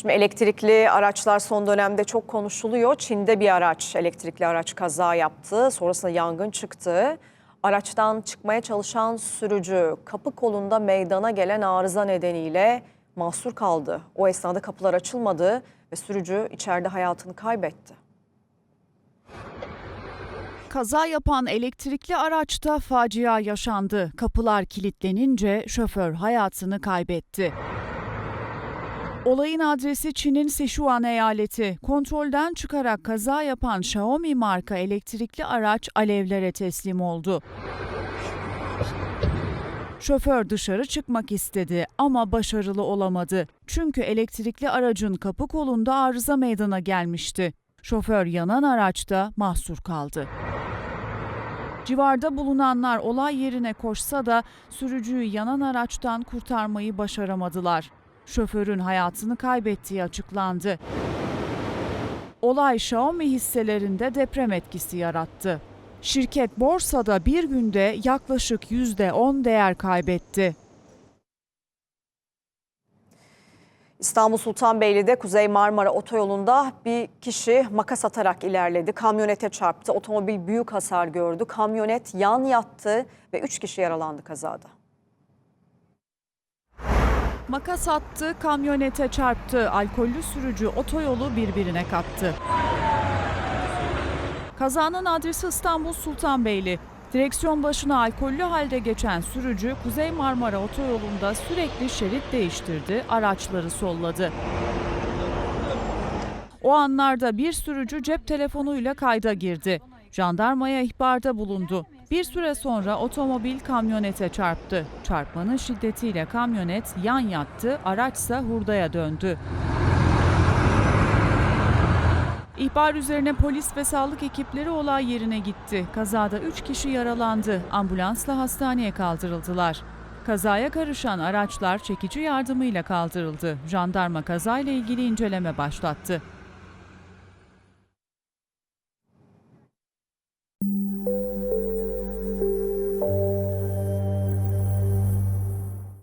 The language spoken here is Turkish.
Şimdi elektrikli araçlar son dönemde çok konuşuluyor. Çin'de bir araç, elektrikli araç kaza yaptı. Sonrasında yangın çıktı. Araçtan çıkmaya çalışan sürücü kapı kolunda meydana gelen arıza nedeniyle mahsur kaldı. O esnada kapılar açılmadı ve sürücü içeride hayatını kaybetti. Kaza yapan elektrikli araçta facia yaşandı. Kapılar kilitlenince şoför hayatını kaybetti. Olayın adresi Çin'in Sichuan eyaleti. Kontrolden çıkarak kaza yapan Xiaomi marka elektrikli araç alevlere teslim oldu. Şoför dışarı çıkmak istedi ama başarılı olamadı. Çünkü elektrikli aracın kapı kolunda arıza meydana gelmişti. Şoför yanan araçta mahsur kaldı. Civarda bulunanlar olay yerine koşsa da sürücüyü yanan araçtan kurtarmayı başaramadılar. Şoförün hayatını kaybettiği açıklandı. Olay Xiaomi hisselerinde deprem etkisi yarattı. Şirket borsada bir günde yaklaşık %10 değer kaybetti. İstanbul Sultanbeyli'de Kuzey Marmara Otoyolu'nda bir kişi makas atarak ilerledi. Kamyonete çarptı. Otomobil büyük hasar gördü. Kamyonet yan yattı ve 3 kişi yaralandı kazada. Makas attı, kamyonete çarptı. Alkollü sürücü otoyolu birbirine kattı. Kazanın adresi İstanbul Sultanbeyli. Direksiyon başına alkollü halde geçen sürücü Kuzey Marmara Otoyolu'nda sürekli şerit değiştirdi, araçları solladı. O anlarda bir sürücü cep telefonuyla kayda girdi. Jandarmaya ihbarda bulundu. Bir süre sonra otomobil kamyonete çarptı. Çarpmanın şiddetiyle kamyonet yan yattı, araçsa hurdaya döndü. İhbar üzerine polis ve sağlık ekipleri olay yerine gitti. Kazada 3 kişi yaralandı. Ambulansla hastaneye kaldırıldılar. Kazaya karışan araçlar çekici yardımıyla kaldırıldı. Jandarma kazayla ilgili inceleme başlattı.